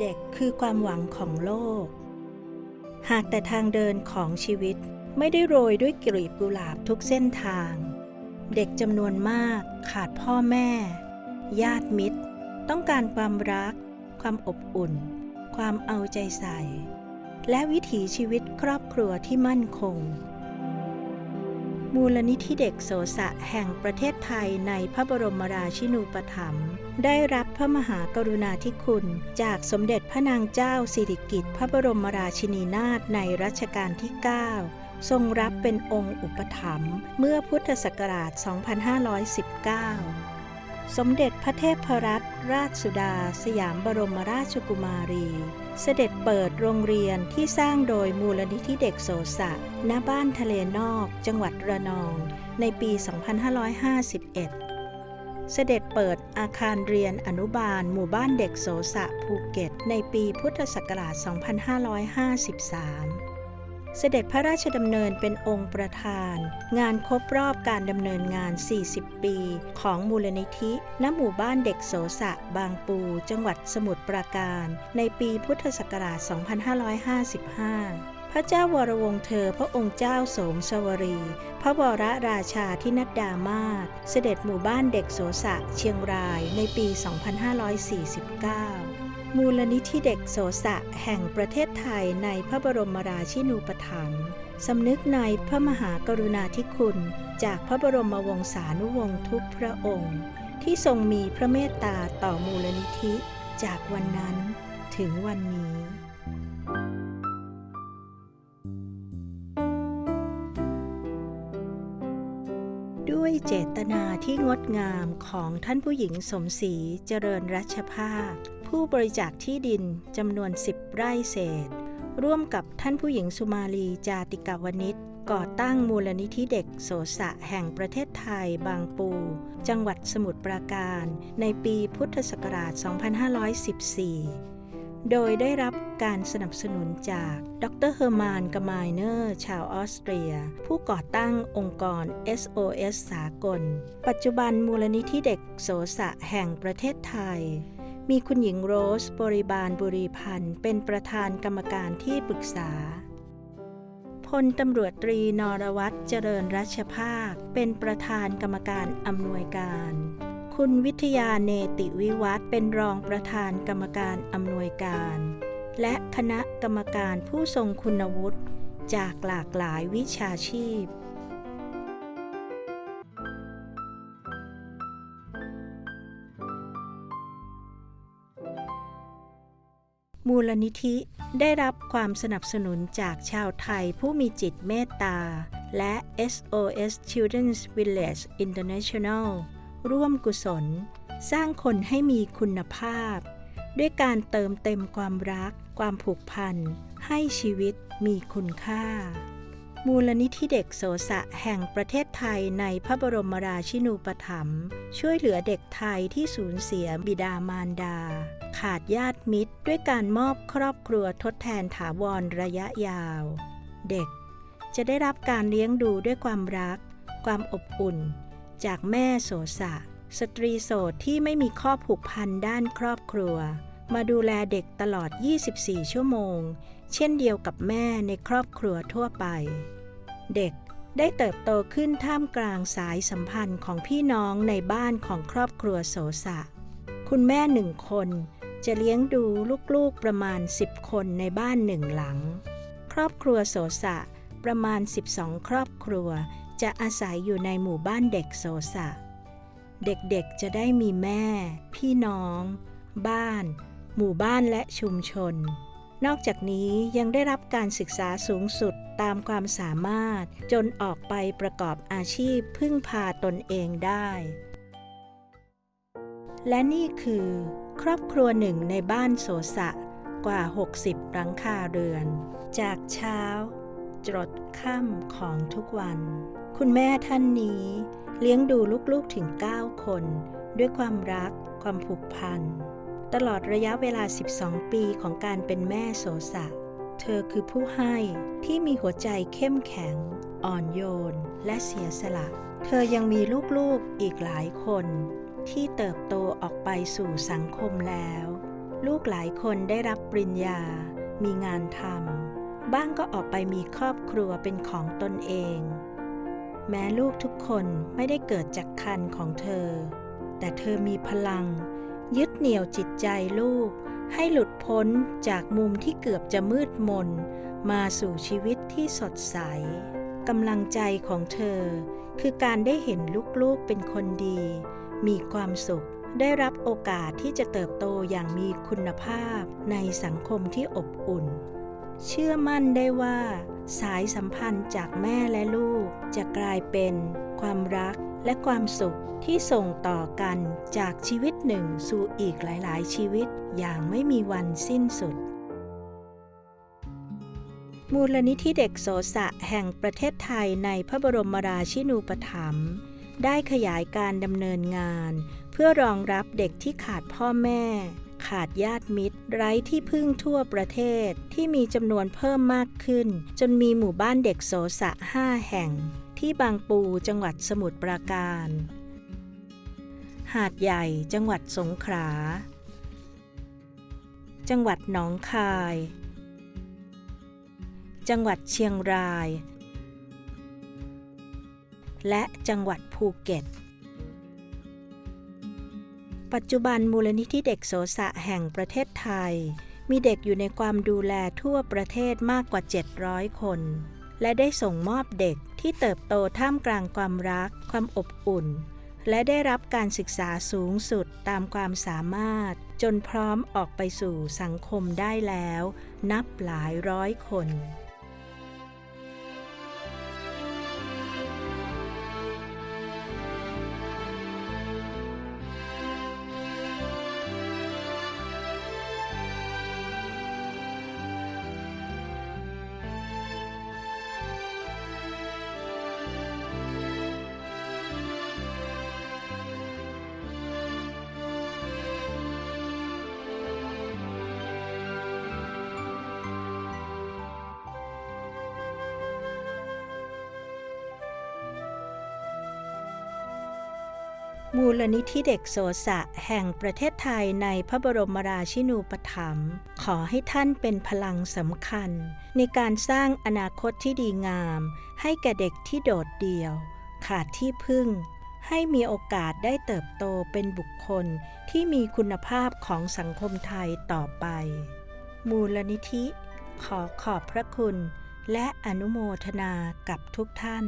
เด็กคือความหวังของโลก หากแต่ทางเดินของชีวิตไม่ได้โรยด้วยกลีบกุหลาบทุกเส้นทาง เด็กจำนวนมากขาดพ่อแม่ ญาติมิตร ต้องการความรัก ความอบอุ่น ความเอาใจใส่ และวิถีชีวิตครอบครัวที่มั่นคง มูลนิธิเด็กโสสะแห่งประเทศไทยในพระบรมราชินูปถัมภ์ได้รับพระมหากรุณาธิคุณ จากสมเด็จพระนางเจ้าสิริกิติ์พระบรมราชินีนาถในรัชกาลที่ 9 ทรงรับเป็นองค์อุปถัมภ์เมื่อพุทธศักราช 2519 สมเด็จพระเทพรัตนราชสุดาสยามบรมราชกุมารี เสด็จเปิดโรงเรียนที่สร้างโดยมูลนิธิเด็กโสสะณบ้านทะเลนอก จังหวัดระนอง ในปี 2551 เสด็จเปิดอาคารเรียนอนุบาลหมู่บ้านเด็กโสสะภูเก็ต ในปีพุทธศักราช 2553 เสด็จพระราชดำเนินเป็นองค์ประธาน งานครบรอบการดำเนินงาน 40 ปี ของมูลนิธิณหมู่บ้านเด็กโสสะบางปู จังหวัดสมุทรปราการ ในปีพุทธศักราช 2555พระเจ้าวรวงเธอพระองค์เจ้าโสมสวรี พระวรราชาธินัดดามาศเสด็จหมู่บ้านเด็กโสสะเชียงรายในปี 2549 มูลนิธิเด็กโสสะแห่งประเทศไทยในพระบรมราชินูปถัมภ์สำนึกในพระมหากรุณาธิคุณ จากพระบรมวงศานุวงศ์ทุกพระองค์ ที่ทรงมีพระเมตตาต่อมูลนิธิ จากวันนั้นถึงวันนี้ด้วยเจตนาที่งดงามของท่านผู้หญิงสมศรีเจริญรัชภาค ผู้บริจาคที่ดินจำนวน 10 ไร่เศษ ร่วมกับท่านผู้หญิงสุมาลีจาติกาวนิชก่อตั้งมูลนิธิเด็กโสสะแห่งประเทศไทยบางปู จังหวัดสมุทรปราการ ในปีพุทธศักราช 2514 โดยได้รับการสนับสนุนจากดรเฮอร์มานกมายเนอร์ ชาวออสเตรีย ผู้ก่อตั้งองค์กร SOS สากล ปัจจุบันมูลนิธิเด็กโสสะแห่งประเทศไทย มีคุณหญิงโรสบริบาลบุรีพันธ์เป็นประธานกรรมการที่ปรึกษา พลตำรวจตรีนรวัตรเจริญรัชภาค เป็นประธานกรรมการอำนวยการ คุณวิทยาเนติวิวัฒเป็นรองประธานกรรมการอำนวยการ และคณะกรรมการผู้ทรงคุณวุฒิจากหลากหลายวิชาชีพ มูลนิธิได้รับความสนับสนุนจากชาวไทยผู้มีจิตเมตตา และ SOS Children's Village International ร่วมกุศล สร้างคนให้มีคุณภาพ ด้วยการเติมเต็มความรัก ความผูกพัน ให้ชีวิตมีคุณค่า มูลนิธิเด็กโสสะแห่งประเทศไทยในพระบรมราชินูปถัมภ์ช่วยเหลือเด็กไทยที่สูญเสียบิดามารดา ขาดญาติมิตร ด้วยการมอบครอบครัวทดแทนถาวรระยะยาว เด็กจะได้รับการเลี้ยงดูด้วยความรัก ความอบอุ่น จากแม่โสสะ สตรีโสดที่ไม่มีข้อผูกพันด้านครอบครัว มาดูแลเด็กตลอด 24 ชั่วโมง เช่นเดียวกับแม่ในครอบครัวทั่วไป เด็กได้เติบโตขึ้นท่ามกลางสายสัมพันธ์ของพี่น้องในบ้านของครอบครัวโสสะ คุณแม่หนึ่งคนจะเลี้ยงดูลูกๆประมาณ 10 คนในบ้านหนึ่งหลัง ครอบครัวโสสะประมาณ 12 ครอบครัวจะอาศัยอยู่ในหมู่บ้านเด็กโสสะ เด็กๆจะได้มีแม่ พี่น้อง บ้าน หมู่บ้านและชุมชน นอกจากนี้ยังได้รับการศึกษาสูงสุดตามความสามารถ จนออกไปประกอบอาชีพพึ่งพาตนเองได้ และนี่คือ ครอบครัวหนึ่งในบ้านโสสะกว่า 60 หลังคาเรือน จากเช้า จรดค่ำของทุกวัน คุณแม่ท่านนี้ เลี้ยงดูลูกๆถึง 9 คน ด้วยความรักความผูกพัน ตลอดระยะเวลา 12 ปีของการเป็นแม่โสสะ เธอคือผู้ให้ที่มีหัวใจเข้มแข็ง อ่อนโยน และเสียสละ เธอยังมีลูกๆอีกหลายคน ที่เติบโตออกไปสู่สังคมแล้ว ลูกหลายคนได้รับปริญญา มีงานทำบ้างก็ออกไปมีครอบครัวเป็นของตนเอง แม้ลูกทุกคนไม่ได้เกิดจากคันของเธอ แต่เธอมีพลัง ยึดเหนี่ยวจิตใจลูก ให้หลุดพ้นจากมุมที่เกือบจะมืดมน มาสู่ชีวิตที่สดใสกำลังใจของเธอ คือการได้เห็นลูกๆเป็นคนดี มีความสุขได้รับโอกาสที่จะเติบโตอย่างมีคุณภาพในสังคมที่อบอุ่น เชื่อมั่นได้ว่า สายสัมพันธ์จากแม่และลูก จะกลายเป็น ความรักและความสุขที่ส่งต่อกันจากชีวิตหนึ่งสู่อีกหลาย ๆ ชีวิตอย่างไม่มีวันสิ้นสุด มูลนิธิเด็กโสสะแห่งประเทศไทยในพระบรมราชินูปถัมภ์ได้ขยายการดำเนินงาน เพื่อรองรับเด็กที่ขาดพ่อแม่ ขาดญาติมิตร ไร้ที่พึ่งทั่วประเทศที่มีจำนวนเพิ่มมากขึ้น จนมีหมู่บ้านเด็กโสสะห้าแห่ง ที่บางปูจังหวัดสมุทรปราการ หาดใหญ่จังหวัดสงขลาจังหวัดหนองคาย จังหวัดเชียงราย และจังหวัดภูเก็ต ปัจจุบันมูลนิธิเด็กโสสะแห่งประเทศไทย มีเด็กอยู่ในความดูแลทั่วประเทศมากกว่า 700 คน และได้ส่งมอบเด็กที่เติบโตท่ามกลางความรัก ความอบอุ่น และได้รับการศึกษาสูงสุดตามความสามารถ จนพร้อมออกไปสู่สังคมได้แล้ว นับหลายร้อยคน มูลนิธิเด็กโสสะแห่งประเทศไทยในพระบรมราชินูปถัมภ์ขอให้ท่านเป็นพลังสำคัญ ในการสร้างอนาคตที่ดีงาม ให้แก่เด็กที่โดดเดี่ยว ขาดที่พึ่ง ให้มีโอกาสได้เติบโตเป็นบุคคลที่มีคุณภาพของสังคมไทยต่อไป มูลนิธิ ขอขอบพระคุณ และอนุโมทนากับทุกท่าน